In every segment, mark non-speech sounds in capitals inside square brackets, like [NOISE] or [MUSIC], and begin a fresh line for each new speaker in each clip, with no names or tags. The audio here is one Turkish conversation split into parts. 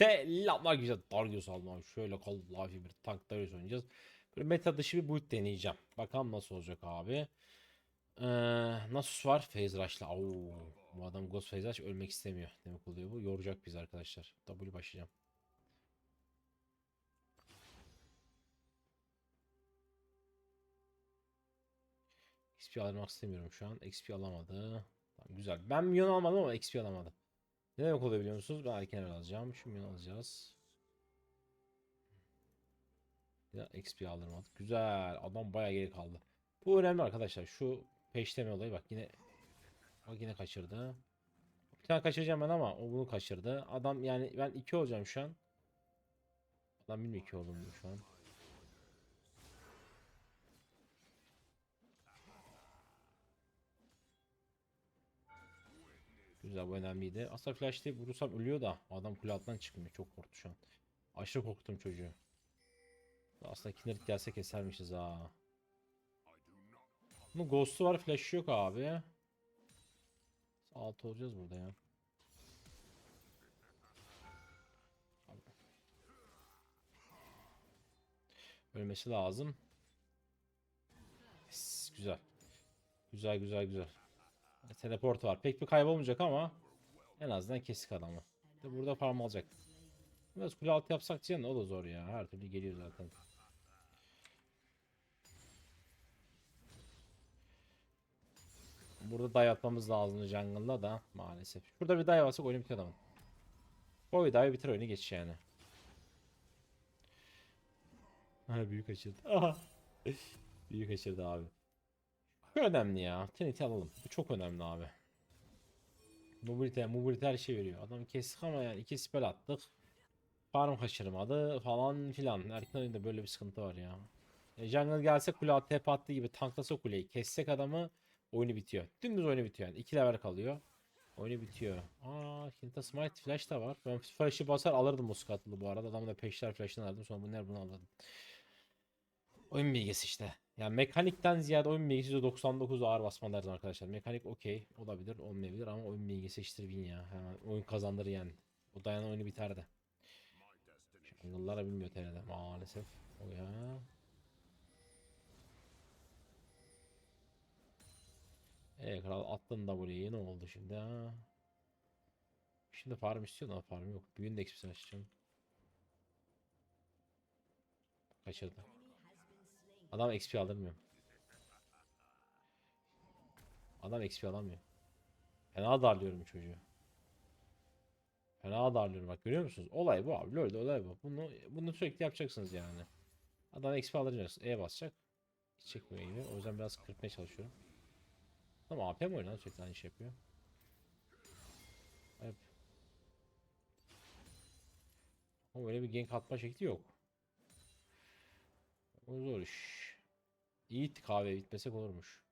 Selamlar güzel Darius almam. Şöyle kallafi bir tank Darius oynayacağız. Böyle meta dışı bir build deneyeceğim. Bakalım nasıl olacak abi. Ee, Nasus var. Phase Rush'la. Bu adam Ghost Phase Rush ölmek istemiyor. Demek oluyor bu. Yoracak biz arkadaşlar. W başlayacağım. XP almak istemiyorum şu an. XP alamadı. Tamam, güzel. Ben milyon almadım ama XP alamadı. Ne demek oluyor biliyor musunuz? Ben erken alacağım. Şu milyon alacağız. Ya XP aldırmadık. Güzel. Adam bayağı geri kaldı. Bu önemli arkadaşlar. Şu peşleme olayı bak yine bak yine kaçırdı. Bir tane kaçıracağım ben ama o bunu kaçırdı. Adam yani ben 2 olacağım şu an. Adam bilmiyor 2 oldum şu an. Güzel önemliydi. Aslında flash değil vurursam ölüyor da adam kule altından çıkmıyor. Çok korktu şu an. Aşırı korktum çocuğu. Aslında Kindred gelse kesermişiz ha. Bunun ghost'u var flash'ı yok abi. 6 olacağız burada ya. Ölmesi lazım. Güzel. Güzel güzel güzel. Teleport var. Pek bir kaybolmayacak ama en azından kesik adamı. De burada farm alacak. Biraz kule altı yapsak de o da zor ya. Her türlü geliyor zaten. Burada dive atmamız lazım jungle'da da maalesef. Şurada bir dive atsak oyunu bitiyor adamın. Bir dive bitir oyunu geç yani. Ha büyük kaçırdı. Aha. [LAUGHS] büyük kaçırdı abi. Bu önemli ya. Trinity alalım. Bu çok önemli abi. Mobilite, mobilite her şey veriyor. Adam kestik ama yani iki spell attık. Farm kaçırmadı falan filan. Erken oyunda böyle bir sıkıntı var ya. E, jungle gelse kule at, tep attığı gibi tanklasa kuleyi. Kessek adamı oyunu bitiyor. Dümdüz oyunu bitiyor yani. 2 level kalıyor. Oyunu bitiyor. Aa, Hinta Smite Flash da var. Ben Flash'ı basar alırdım o skatlı bu arada. Adamı da peşler Flash'ını aldım. Sonra bunlar bunu alırdım. Oyun bilgisi işte. Yani mekanikten ziyade oyun bilgisi %99 ağır basma arkadaşlar. Mekanik okey olabilir olmayabilir ama oyun bilgisi win ya. Hemen oyun kazandırır yani. O dayanan oyunu biterdi. Yıllara bilmiyor TR'de maalesef. O ya. Ee kral attın W'yi ne oldu şimdi ha? Şimdi farm istiyor da farm yok. Büyün de XP'sini açacağım. Kaçırdı. Adam XP aldırmıyor. Adam XP alamıyor. Fena darlıyorum çocuğu. Fena darlıyorum bak görüyor musunuz? Olay bu abi. LoL'de olay bu. Bunu bunu sürekli yapacaksınız yani. Adam XP alacaksın. E basacak. Hiç çekmiyor gibi. O yüzden biraz kırpmaya çalışıyorum. Ama AP mi oynadı sürekli aynı şey yapıyor. Hep. Ama böyle bir gank atma şekli yok. O zor iş. İyi kahve bitmesek olurmuş.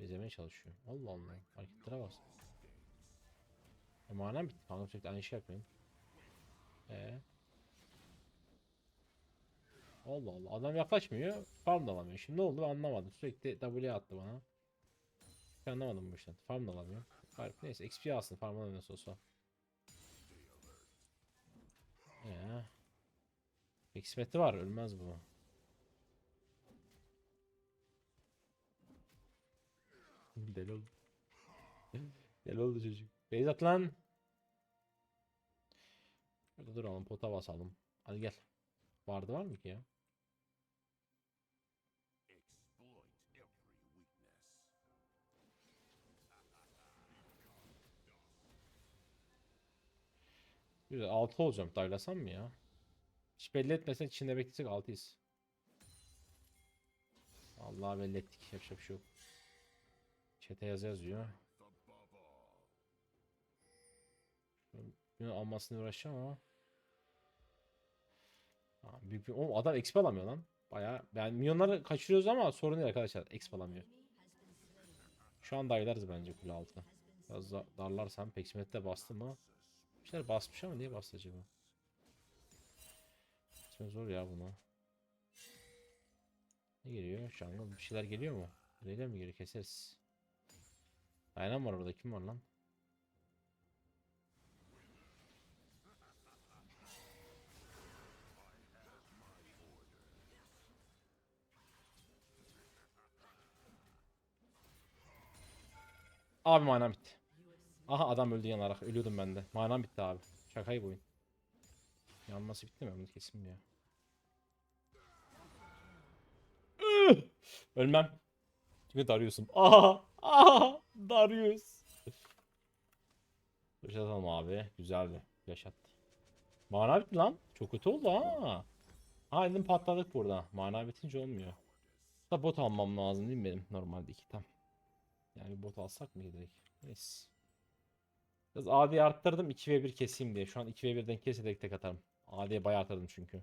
Bezemeye çalışıyor. Allah Allah. Hareketlere bas. E manam bitti. Kanka sürekli aynı şey yapmayın. Ee. Allah Allah. Adam yaklaşmıyor. Farm da alamıyor. Şimdi ne oldu ben anlamadım. Sürekli W attı bana. Hiç anlamadım bu işten. Farm da alamıyor. Garip. Neyse XP alsın. Farm alamıyorsa olsa. Ee. Xmet'i var. Ölmez bu. Deli oldu. Deli oldu çocuk. Beyzat lan. Şurada duralım pota basalım. Hadi gel. Vardı var mı ki ya? Güzel 6 olacağım. Daylasam mı ya? Hiç belli etmesen içinde beklesek 6'yız. Allah belli ettik. Yapacak bir şey yok. Çete yazı yazıyor. Bunu almasını uğraşacağım ama. Ha, büyük bir... Oğlum adam exp alamıyor lan. Baya yani milyonları kaçırıyoruz ama sorun değil arkadaşlar. Exp alamıyor. Şu an dayılarız bence kule altı. Biraz da darlarsam Peksimet'te bastı mı? Bir şeyler basmış ama niye bastı acaba? Şimdi zor ya buna. Ne geliyor? Jungle bir şeyler geliyor mu? Öyle mi geliyor? Keseriz. Aynen var orada kim var lan? Abi manam bitti. Aha adam öldü yanarak. Ölüyordum ben de. Manam bitti abi. Şakayı bu. Yanması bitti mi? Bunu kesin ya. Ölmem. Çünkü darıyorsun. Aha! Aha! Darius. Yaşatalım abi. Güzeldi. Yaşattı. Mana bitti lan. Çok kötü oldu ha. Ha patladık burada. Mana bitince olmuyor. Da bot almam lazım değil mi benim normalde iki tam. Yani bot alsak mı direkt? Neyse. Biraz AD'yi arttırdım 2v1 keseyim diye. Şu an 2v1'den kese tek tek atarım. AD'ye bayağı arttırdım çünkü.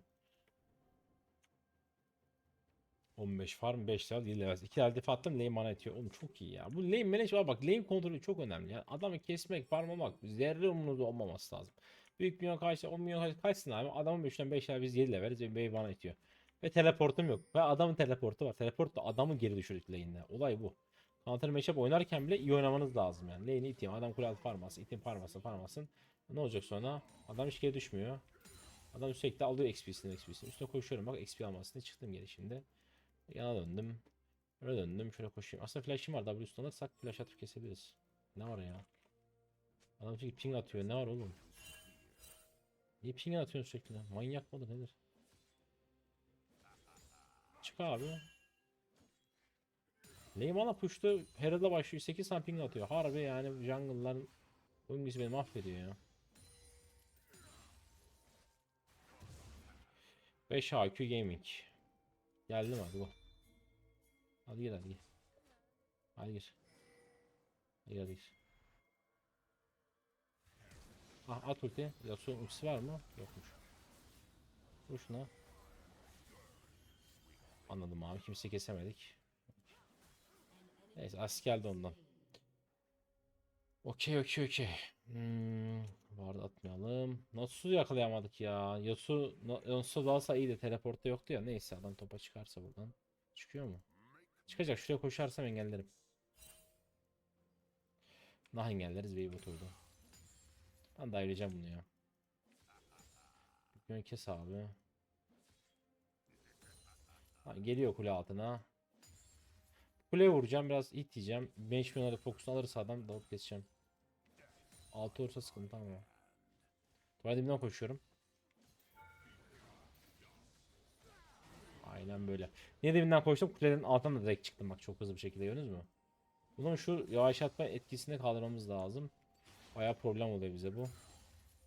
15 farm 5 level 7 level. 2 level def attım lane mana etiyor. Oğlum çok iyi ya. Bu lane manage bak lane kontrolü çok önemli. Yani adamı kesmek, farmlamak zerre umurunuzda olmaması lazım. Büyük milyon karşı 10 milyon karşı kaçsın abi. Adamın 5'ten 5 level biz 7 leveliz ve wave mana etiyor. Ve teleportum yok. Ve adamın teleportu var. Teleport da adamı geri düşürdük lane'de. Olay bu. Counter matchup oynarken bile iyi oynamanız lazım yani. Lane'i iteyim. Adam kule altı farmasın. iteyim farmasın farmasın. Ne olacak sonra? Adam hiç geri düşmüyor. Adam sürekli alıyor XP'sini XP'sini. Üstüne koşuyorum bak XP almasını. Çıktım geri şimdi. Yana döndüm. Öyle döndüm. Şöyle koşayım. Aslında flash'im var. W alırsak flash atıp kesebiliriz. Ne var ya? Adam çünkü ping atıyor. Ne var oğlum? Niye ping atıyorsun sürekli? Manyak mıdır nedir? Çık abi. Neymana push'tu. Herald'a başlıyor. 8 tane ping atıyor. Harbi yani jungle'ların oyuncusu beni mahvediyor ya. 5 HQ Gaming. Geldim hadi bu. Hadi gir hadi gir. Hadi gir. Hadi hadi gir. Ah at ulti. Yasuo ultisi var mı? Yokmuş. Vur şuna. Anladım abi. Kimse kesemedik. Neyse as geldi ondan. Okey okey okey. Hmm, vardı atmayalım. Nasıl yakalayamadık ya? Yasu Yasuo dalsa iyi de teleportta yoktu ya. Neyse adam topa çıkarsa buradan. Çıkıyor mu? Çıkacak. Şuraya koşarsam engellerim. Nah engelleriz Waybot orada. Ben de bunu ya. Bugün kes abi. Ha, geliyor kule altına. Kuleye vuracağım biraz it yiyeceğim. 5 milyonları fokusunu alırsa adam dalıp keseceğim. 6 olursa sıkıntı ama. Tuvalet dibinden koşuyorum. Aynen böyle. Niye dibinden koştum? Kulenin altından da direkt çıktım bak çok hızlı bir şekilde gördünüz mü? Bunun şu yavaşlatma etkisini kaldırmamız lazım. Baya problem oluyor bize bu.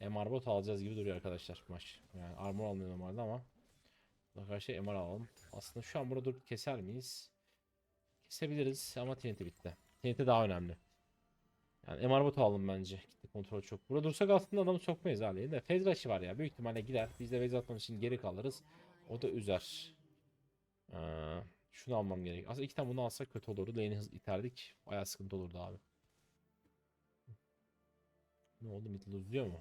MR bot alacağız gibi duruyor arkadaşlar maç. Yani armor almıyor normalde ama. Arkadaşlar MR alalım. Aslında şu an burada durup keser miyiz? Kesebiliriz ama TNT bitti. TNT daha önemli. Yani MR bot alalım bence. Gitti kontrol çok. Burada dursak aslında adamı sokmayız haliyle de. Fez rush'ı var ya. Büyük ihtimalle gider. Biz de Fez atmamız için geri kalırız. O da üzer. Ee, şunu almam gerek. Aslında iki tane bunu alsak kötü olurdu. Lane'i hız iterdik. Bayağı sıkıntı olurdu abi. Ne oldu? Mid uzuyor mu?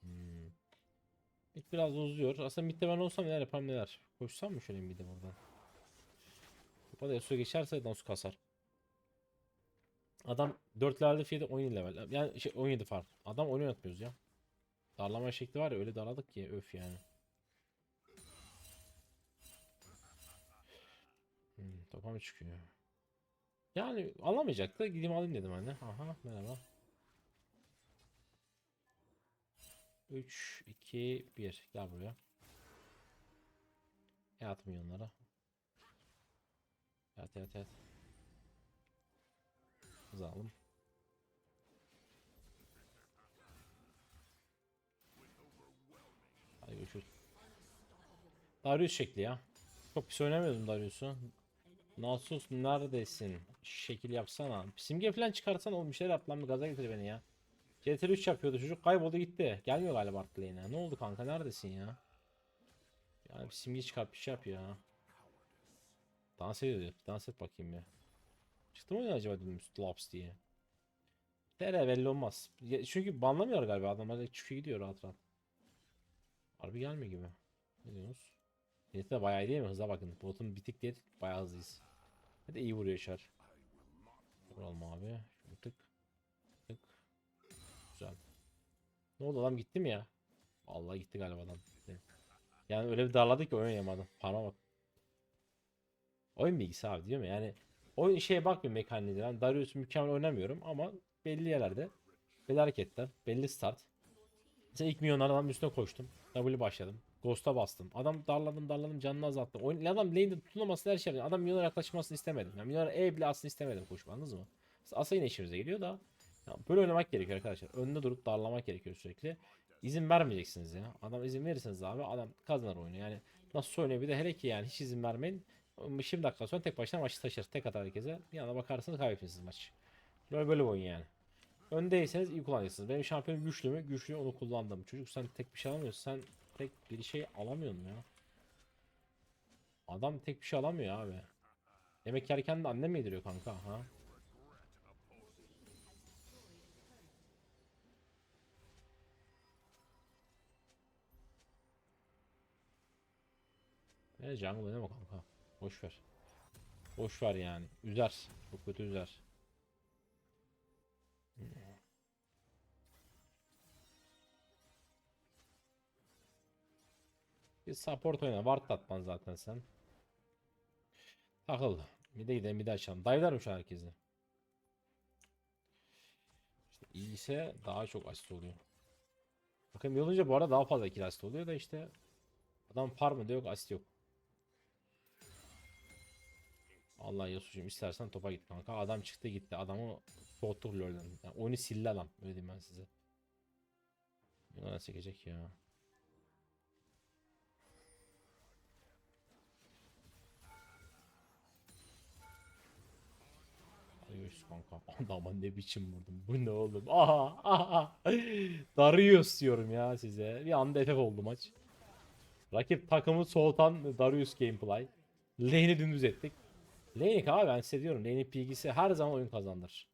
Hmm. Mid biraz uzuyor. Aslında midde ben olsam neler yaparım neler. Koşsam mı şöyle midde buradan? Kupada Yasuo geçerse Dansu kasar. Adam 4 level şeyde 17 level. Yani şey 17 fark. Adam oyun oynatmıyoruz ya. Darlama şekli var ya öyle darladık ki öf yani. Hmm, topa mı çıkıyor? Yani alamayacak da gideyim alayım dedim hani. Aha merhaba. 3, 2, 1. Gel buraya. Yat milyonlara. Yat yat yat. Hız alalım. Hadi görüşürüz. Darius şekli ya. Çok pis oynamıyordum Darius'u. Nasus neredesin? Şekil yapsana. Simge falan çıkarsan oğlum bir şeyler yap lan bir gaza getir beni ya. CTR 3 yapıyordu çocuk kayboldu gitti. Gelmiyor galiba artık. Ne oldu kanka neredesin ya? Yani bir simge çıkart bir şey yap ya. Dans ediyor. Dans et bakayım ya. Çıktı mı oyuna acaba dedim Laps diye. Dere belli olmaz. Ya- Çünkü banlamıyor galiba adamlar çıkıyor gidiyor rahat rahat. Harbi gelmiyor gibi. Ne diyorsunuz? Niyeti de bayağı değil mi? Hıza bakın. Botun bitik diye bayağı hızlıyız. De iyi vuruyor Char. Vuralım abi. Şöyle tık. Tık. Güzel. Ne oldu adam gitti mi ya? Vallahi gitti galiba adam. Yani öyle bir darladı ki oynayamadım. Parma bak. Oyun bilgisi abi diyor mu? Yani oyun şeye bakmıyor mekanizme. Ben Darius mükemmel oynamıyorum ama belli yerlerde. Belli hareketler. Belli start. Mesela ilk milyonlar adamın üstüne koştum. W başladım. Ghost'a bastım. Adam darladım darladım canını azalttım. Oyun, adam lane'de tutunamasını her şey yaptı. Adam milyonlara yaklaşmasını istemedim. Yani milyonlara E bile aslında istemedim koşma anladınız mı? Asa yine işimize geliyor da. ya böyle oynamak gerekiyor arkadaşlar. Önünde durup darlamak gerekiyor sürekli. İzin vermeyeceksiniz ya. Adam izin verirseniz abi adam kazanır oyunu. Yani nasıl de hele ki yani hiç izin vermeyin. 20 dakika sonra tek başına maçı taşır. Tek atar herkese. Bir anda bakarsınız kaybetmişsiniz maçı. Böyle böyle oyun yani. Öndeyseniz iyi kullanacaksınız. Benim şampiyonum güçlü mü? Güçlü onu kullandım. Çocuk sen tek bir şey alamıyorsun. Sen tek bir şey alamıyorsun ya. Adam tek bir şey alamıyor abi. Yemek yerken de anne mi yediriyor kanka ha? Ne jungle oynama kanka. Boş ver. Boş ver yani. Üzer. Çok kötü üzer. Bir support oyna. Ward atman zaten sen. Takıl. Bir de gidelim bir de açalım. Dive'lar mı şu an herkesi? İşte iyi ise daha çok asist oluyor. Bakın bir olunca bu arada daha fazla kill asist oluyor da işte adam farmı da yok asist yok. Allah Yasuo'cum istersen topa git kanka. Adam çıktı gitti. Adamı soğuttuk LoL'den. Yani oyunu sildi adam. Öyle diyeyim ben size. Yılan çekecek ya. Darius kanka. Adama ne biçim vurdum. Bu ne oğlum? Aha aha. Darius diyorum ya size. Bir anda FF oldu maç. Rakip takımı soğutan Darius gameplay. Lane'i dümdüz ettik. Lane'ik abi ben size diyorum. Lane'in PG'si her zaman oyun kazandır.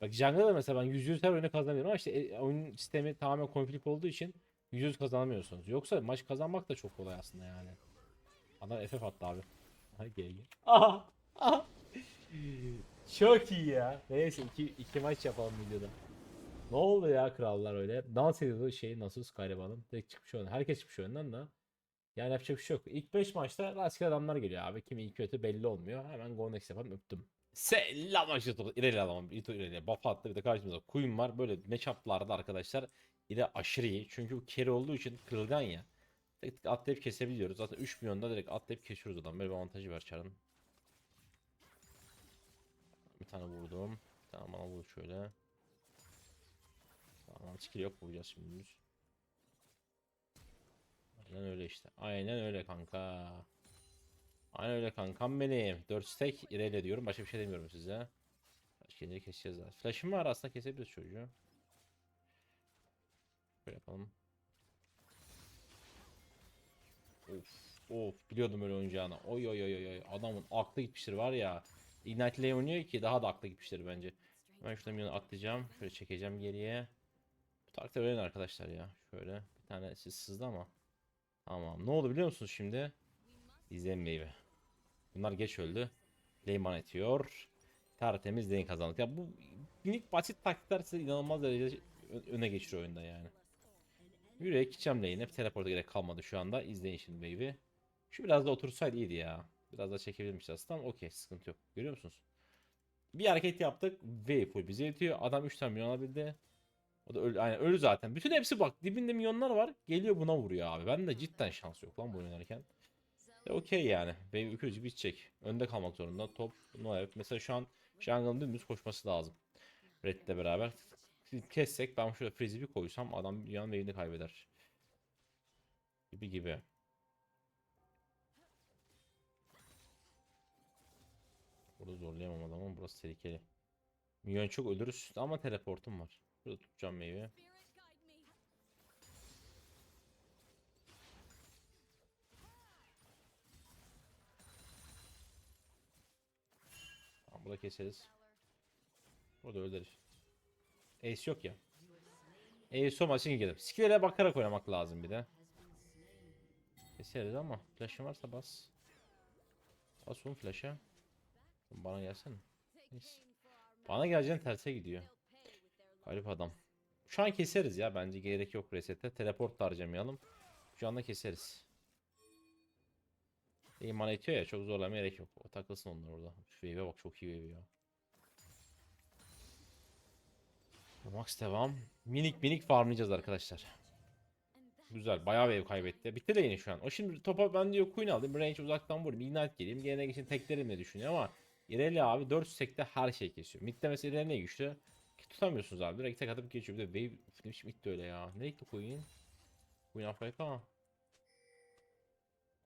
Bak Jungle'da da mesela ben %100 her oyunu kazanıyorum ama işte e, oyun sistemi tamamen konflik olduğu için %100 kazanamıyorsunuz. Yoksa maç kazanmak da çok kolay aslında yani. Adam FF attı abi. Gel gel. Aha! Aha! Çok iyi ya. Neyse iki, iki maç yapalım videoda. Ne oldu ya krallar öyle? Dans ediyordu şey nasıl Skyrim. Tek çıkmış oyundan. Herkes çıkmış oyundan da. Yani yapacak bir şey yok. İlk 5 maçta rastgele adamlar geliyor abi. Kimi iyi kötü belli olmuyor. Hemen Go Next yapalım öptüm. Selam aşırı ileri alalım. İto ileri. Buff attı bir de karşımızda Queen var. Böyle matchup'larda arkadaşlar ile aşırı iyi. Çünkü bu carry olduğu için kırılgan ya. Tek tek atlayıp kesebiliyoruz. Zaten 3 milyonda direkt atlayıp kesiyoruz adam. Böyle bir avantajı var Char'ın. Bir tane vurdum. Tamam bana vur şöyle. Tamam skill yok vuracağız şimdi. Aynen öyle işte. Aynen öyle kanka. Aynen öyle kankam benim. 4 stack ireyle diyorum. Başka bir şey demiyorum size. Başka keseceğiz daha. Flash'ım var aslında kesebiliriz çocuğu. Böyle yapalım. Of of biliyordum öyle oynayacağını. Oy oy oy oy. Adamın aklı gitmiştir var ya. Ignite ile oynuyor ki daha da aklı gitmiştir bence. Ben şuradan bir atlayacağım. Şöyle çekeceğim geriye. Bu taktikler öğrenin arkadaşlar ya. Şöyle bir tane siz sızdı ama. Tamam. Ne oldu biliyor musunuz şimdi? İzleyin meyve. Bunlar geç öldü. Leyman etiyor. Tertemiz lane kazandık. Ya bu minik basit taktikler size inanılmaz derecede öne geçiriyor oyunda yani. Yürek gideceğim lane'e. Teleporta gerek kalmadı şu anda. İzleyin şimdi baby. Şu biraz da otursaydı iyiydi ya. Biraz daha çekebilirmiş aslında ama okey sıkıntı yok. Görüyor musunuz? Bir hareket yaptık ve full bize yetiyor. Adam 3 tane milyon alabildi. O da ölü, aynen ölü zaten. Bütün hepsi bak dibinde milyonlar var. Geliyor buna vuruyor abi. Ben de cidden şans yok lan bu oynarken. E okey yani. Benim öküzü bitecek. Önde kalmak zorunda. Top no evet. Mesela şu an Jungle'ın dümdüz koşması lazım. Red'le beraber. Kessek ben şurada freeze'i bir koysam adam dünyanın evini kaybeder. Gibi gibi. Burada zorlayamam adamı. Burası tehlikeli. Milyon çok ölürüz ama teleportum var. Burada tutacağım meyve. Tamam burada keseriz. Burada öldürür. Ace yok ya. Ace olmasın gidelim. Skill'e bakarak oynamak lazım bir de. Keseriz ama flash'ın varsa bas. Bas oğlum flash'a. Bana gelsene. Neyse. Bana geleceğin terse gidiyor. Garip adam. Şu an keseriz ya bence gerek yok resete. Teleport harcamayalım. Şu anda keseriz. İman etiyor ya çok zorlamaya gerek yok. O takılsın onlar orada. Şu wave'e bak çok iyi wave ya. Max devam. Minik minik farmlayacağız arkadaşlar. Güzel. Bayağı wave kaybetti. Bitti de yine şu an. O şimdi topa ben diyor Queen alayım. Range uzaktan vurayım. Ignite geleyim. Gene geçin teklerimle düşünüyor ama Irelia abi 4 sekte her şey kesiyor. Mid'de mesela Irelia güçlü. Tutamıyorsunuz abi. Direkt tek atıp geçiyor. Bir de wave mid de öyle ya. Ne gitti Queen? Queen AFK.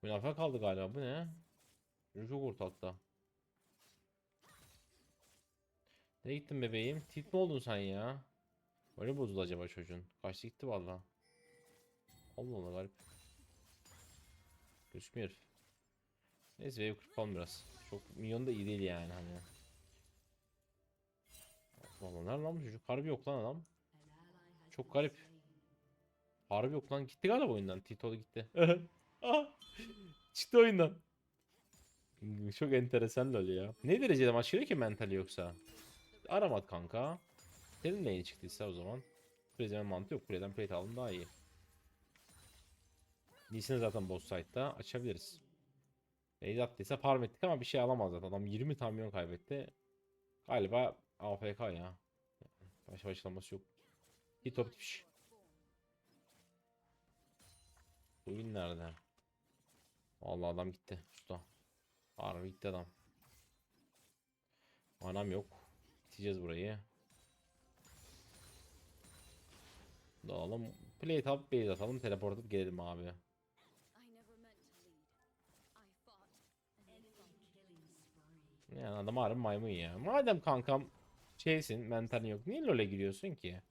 Queen AFK kaldı galiba. Bu ne? Şunu çok ortalıkta. Nereye gittin bebeğim? Tit mi oldun sen ya? Öyle bozuldu acaba çocuğun? Kaçtı gitti valla. Allah Allah garip. Gözükmüyor herif. Neyse wave kırpalım biraz. Çok milyon da iyi değil yani hani. Allah nerede lan bu çocuk? Harbi yok lan adam. Çok garip. Harbi yok lan gitti galiba oyundan. Tito gitti. [LAUGHS] Aha! Çıktı oyundan. Çok enteresan lol ya. Ne derecede maç giriyor ki mentali yoksa? Aramat kanka. Senin neyini çıktıysa o zaman. Kuleden mantığı yok. Kuleden plate aldım daha iyi. Lee'sini zaten boss site'da açabiliriz. Beyz attıysa farm ettik ama bir şey alamaz zaten. Adam 20 milyon kaybetti. Galiba AFK ya. Başa başlaması yok. Hit top bitmiş. Oyun nerede? Vallahi adam gitti. Usta. Harbi gitti adam. Anam yok. Biteceğiz burayı. Dağılalım. Plate up, base atalım, teleport atıp gelelim abi. Yani adam harbi maymun ya. Madem kankam şeysin, mentalin yok. Niye LoL'e giriyorsun ki?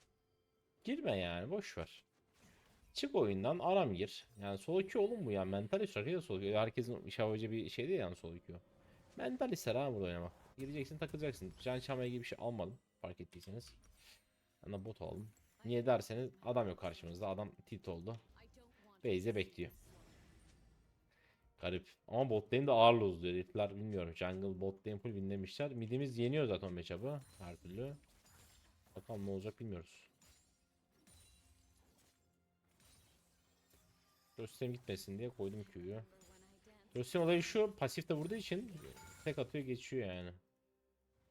Girme yani, boş ver. Çık oyundan, aram gir. Yani solo queue oğlum bu ya. Mental şarkı da solo queue. Herkesin şavaca bir şey değil yani solo queue. Mental ister ha burada oynamak. Gireceksin, takılacaksın. Can çalmaya gibi bir şey almadım. Fark ettiyseniz. De bot aldım. Niye derseniz adam yok karşımızda. Adam tilt oldu. Base'e bekliyor. Garip. Ama bot lane de ağır lose diyor. Herifler bilmiyorum. Jungle bot lane full winlemişler. Midimiz yeniyor zaten matchup'ı. Her türlü. Bakalım ne olacak bilmiyoruz. Röstem gitmesin diye koydum Q'yu. Röstem olayı şu. Pasifte vurduğu için tek atıyor geçiyor yani.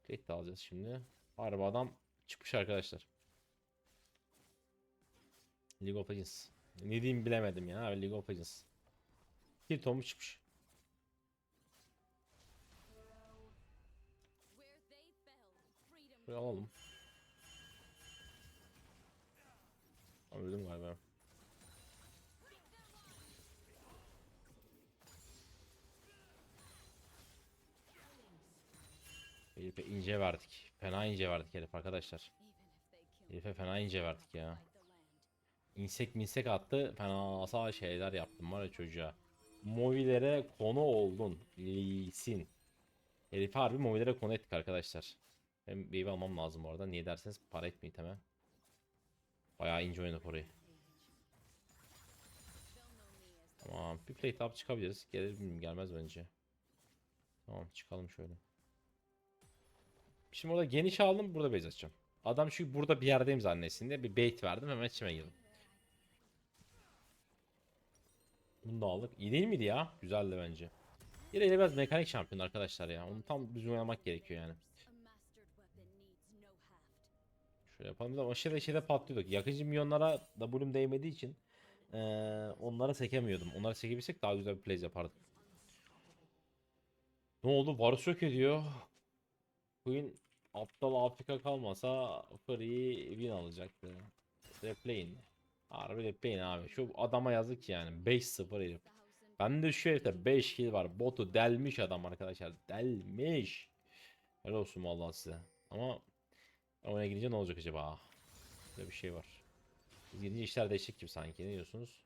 Tek de alacağız şimdi. Harbi adam çıkmış arkadaşlar. League of Legends. Ne diyeyim bilemedim ya League of Legends. Bir tomu çıkmış. Şuraya alalım. Öldüm galiba. Herife ince verdik. Fena ince verdik herif arkadaşlar. Herife fena ince verdik ya. İnsek minsek attı. Fena şeyler yaptım var ya çocuğa. Movilere konu oldun. Lisin. Herifi harbi movilere konu ettik arkadaşlar. Hem wave almam lazım bu arada. Niye derseniz para etmeyin hemen. Bayağı ince oynadık orayı. Tamam. Bir plate up çıkabiliriz. Gelir mi gelmez bence. Tamam çıkalım şöyle. Şimdi orada geniş aldım. Burada base açacağım. Adam çünkü burada bir yerdeyim zannetsin diye bir bait verdim. Hemen içime girdim. Bunu da aldık. İyi değil miydi ya? Güzeldi bence. Yine yine biraz mekanik şampiyon arkadaşlar ya. Onu tam düzgün oynamak gerekiyor yani. Şöyle yapalım. De aşağıda şeyde patlıyorduk. Yakıcı milyonlara W'm değmediği için eee, onlara sekemiyordum. Onlara sekebilsek daha güzel bir plays yapardık. Ne oldu? Varus yok ediyor. Queen aptal Afrika kalmasa Free win alacaktı. Replay'in. Harbi replay'in abi. Şu adama yazık yani. 5-0 herif.
Thousand
Bende şu herifte 5 kill var. Botu delmiş adam arkadaşlar. Delmiş. Helal olsun vallahi size. Ama oyuna girince ne olacak acaba? Böyle bir şey var. Biz girince işler değişecek gibi sanki. Ne diyorsunuz?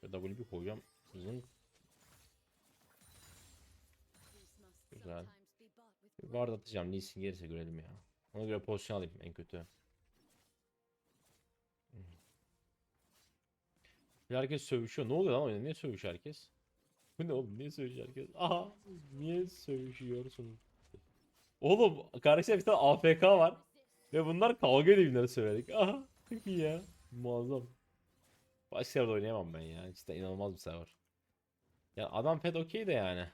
Şöyle W bir koyacağım. Zınk. Güzel. Bir Ward atacağım. Lee Sin gelirse görelim ya. Ona göre pozisyon alayım en kötü. Herkes sövüşüyor. Ne oluyor lan oyunda? Niye sövüşüyor herkes? Bu ne oğlum? Niye sövüşüyor herkes? Aha! Niye sövüşüyorsunuz? Oğlum karşıda bir tane AFK var. Ve bunlar kavga ediyor birbirlerine söverek. Aha! Çok iyi ya. Muazzam. Başka yerde oynayamam ben ya. Cidden inanılmaz bir server. Ya adam pet okey de yani.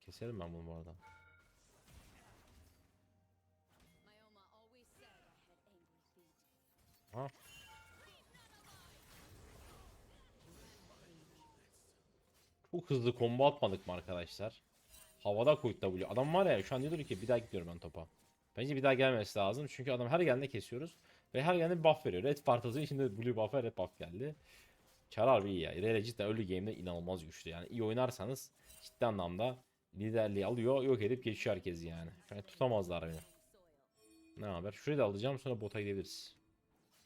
Keserim ben bunu bu arada. Çok hızlı combo atmadık mı arkadaşlar? Havada koyduk W. Adam var ya şu an diyordur ki bir daha gidiyorum ben topa. Bence bir daha gelmesi lazım. Çünkü adam her geldiğinde kesiyoruz. Ve her geldiğinde buff veriyor. Red partası şimdi blue buff'a red buff geldi. Çar harbi iyi ya. İrelia cidden early game'de inanılmaz güçlü. Yani iyi oynarsanız ciddi anlamda liderliği alıyor. Yok edip geçiyor herkes yani. yani tutamazlar beni. Ne haber? Şurayı da alacağım sonra bota gidebiliriz.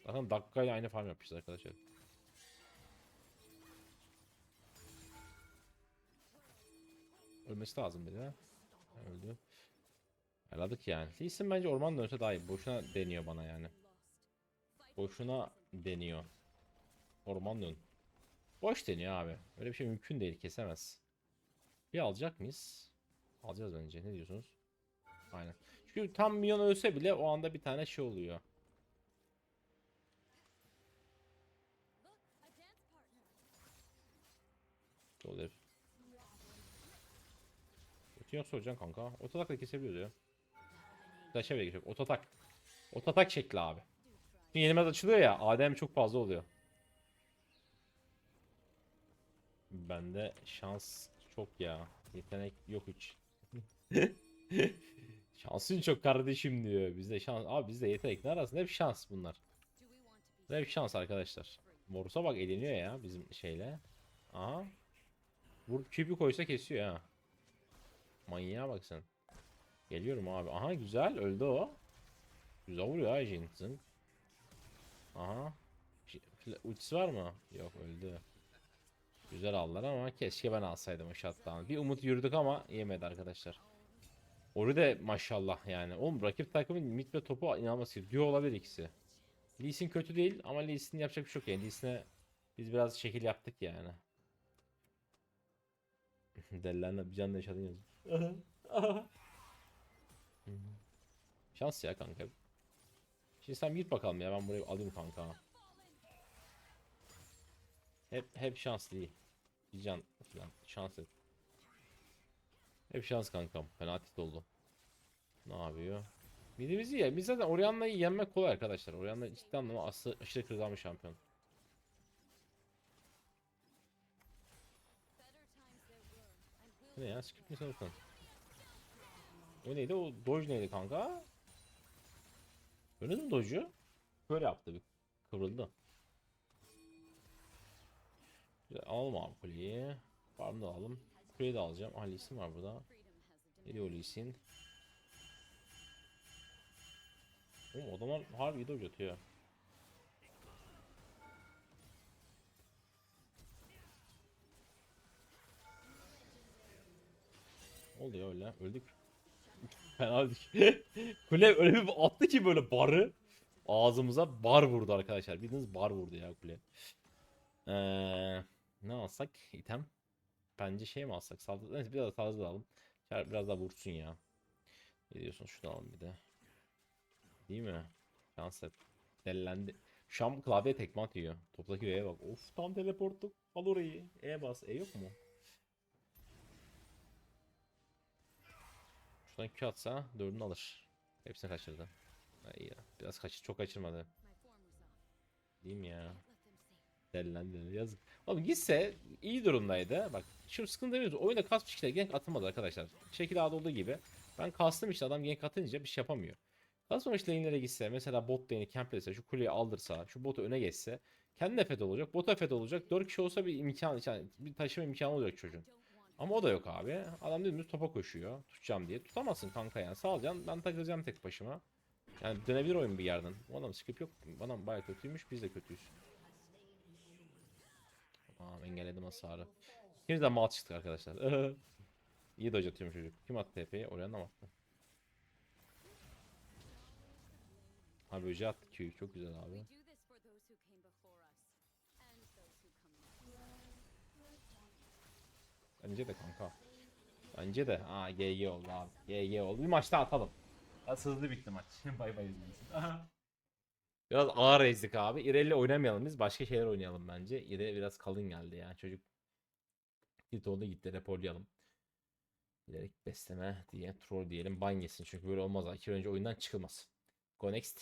Zaten dakikayla aynı farm yapmışız arkadaşlar. Ölmesi lazım bir de. Öldü. Yaladık yani. Lee Sin bence orman dönse daha iyi. Boşuna deniyor bana yani. Boşuna deniyor. Orman dön. Boş deniyor abi. Öyle bir şey mümkün değil. Kesemez. Bir alacak mıyız? Alacağız bence. Ne diyorsunuz? Aynen. Çünkü tam milyon ölse bile o anda bir tane şey oluyor. Ötü yok soracaksın kanka. Ototak da kesebiliyoruz ya. Daşa bile geçiyor. Ototak. Ototak şekli abi. Şimdi yenilmez açılıyor ya. Adem çok fazla oluyor. Bende şans çok ya. Yetenek yok hiç. [LAUGHS] Şansın çok kardeşim diyor. Bizde şans. Abi bizde yetenek ne arasında hep şans bunlar. Hep şans arkadaşlar. Morus'a bak eleniyor ya bizim şeyle. Aha. Vur küpü koysa kesiyor ha. Manyağa bak sen. Geliyorum abi. Aha güzel öldü o. Güzel vuruyor ha Jin. Zınk. Aha. Ultisi var mı? Yok öldü. Güzel aldılar ama keşke ben alsaydım o shutdown. Bir umut yürüdük ama yemedi arkadaşlar. Ori de maşallah yani. Oğlum rakip takımın mid ve topu inanılmaz iyi. Duo olabilir ikisi. Lee Sin kötü değil ama Lee Sin yapacak bir şey yok yani. Lee Sin'e biz biraz şekil yaptık yani. [LAUGHS] Delilerle bir canla yaşadın yazın. Şans ya kanka. Şimdi sen git bakalım ya ben burayı alayım kanka. Hep hep şans değil. Bir can falan şans et. Hep şans kankam. Fena tit oldu. Ne yapıyor? Midimiz iyi ya. Biz zaten Orianna'yı yenmek kolay arkadaşlar. Orianna ciddi anlamda aşırı kırılgan bir şampiyon. Ne ya? Script mi sanırsın? O neydi? O Doge neydi kanka? Gördün mü Doge'u? Böyle yaptı bir. Kıvrıldı. Güzel, alalım abi kuleyi. Farmı da alalım. Kuleyi de alacağım. Ah Lee Sin var burada. Geliyor Lee Sin. Oğlum adamlar harbi Doge atıyor. Oldu ya öyle. Öldük. [LAUGHS] Fena [LAUGHS] kule öyle bir attı ki böyle barı. Ağzımıza bar vurdu arkadaşlar. Bildiğiniz bar vurdu ya kule. Ee, ne alsak? item. Bence şey mi alsak? Saldırı. Neyse biraz da saldırı alalım. Biraz daha vursun ya. Ne diyorsun? Şunu alalım bir de. Değil mi? Şans et. Delilendi. Şu an klavye tekme atıyor. Toptaki V'ye bak. Of tam teleportluk. Al orayı. E bas. E yok mu? Şuradan Q atsa dördünü alır. Hepsini kaçırdı. Ha, iyi ya. Biraz kaçır, çok kaçırmadı. Değil mi ya? Delilendi. Yazık. Oğlum gitse iyi durumdaydı. Bak şu sıkıntı demiyoruz. Oyunda kasmış kişiler gank atamadı arkadaşlar. Şekil A'da olduğu gibi. Ben kastım işte adam gank atınca bir şey yapamıyor. Kasmamış lane'lere gitse mesela bot lane'i camplese şu kuleyi aldırsa şu botu öne geçse kendi de fed olacak bota fed olacak 4 kişi olsa bir imkan yani bir taşıma imkanı olacak çocuğun. Ama o da yok abi. Adam dümdüz topa koşuyor. Tutacağım diye. Tutamazsın kanka yani. Salacaksın ben takılacağım tek başıma. Yani dönebilir oyun bir yerden. O adam skip yok. Adam baya kötüymüş. Biz de kötüyüz. Tamam engelledim hasarı. İkimiz de mal çıktık arkadaşlar. [LAUGHS] İyi dodge atıyormuş çocuk. Kim attı TP'yi? Oraya mı attı? Abi böceği attı Q'yu. Çok güzel abi. Bence de kanka. Bence de. Aa GG oldu abi. GG oldu. Bir maç daha atalım. Az hızlı bitti maç. [LAUGHS] bay bay izleyin. [LAUGHS] Biraz ağır ezdik abi. İreli oynamayalım biz. Başka şeyler oynayalım bence. İre biraz kalın geldi ya. Çocuk git oldu gitti. Raporlayalım. Bilerek besleme diye troll diyelim. Ban yesin. Çünkü böyle olmaz. İki önce oyundan çıkılmaz. Go next.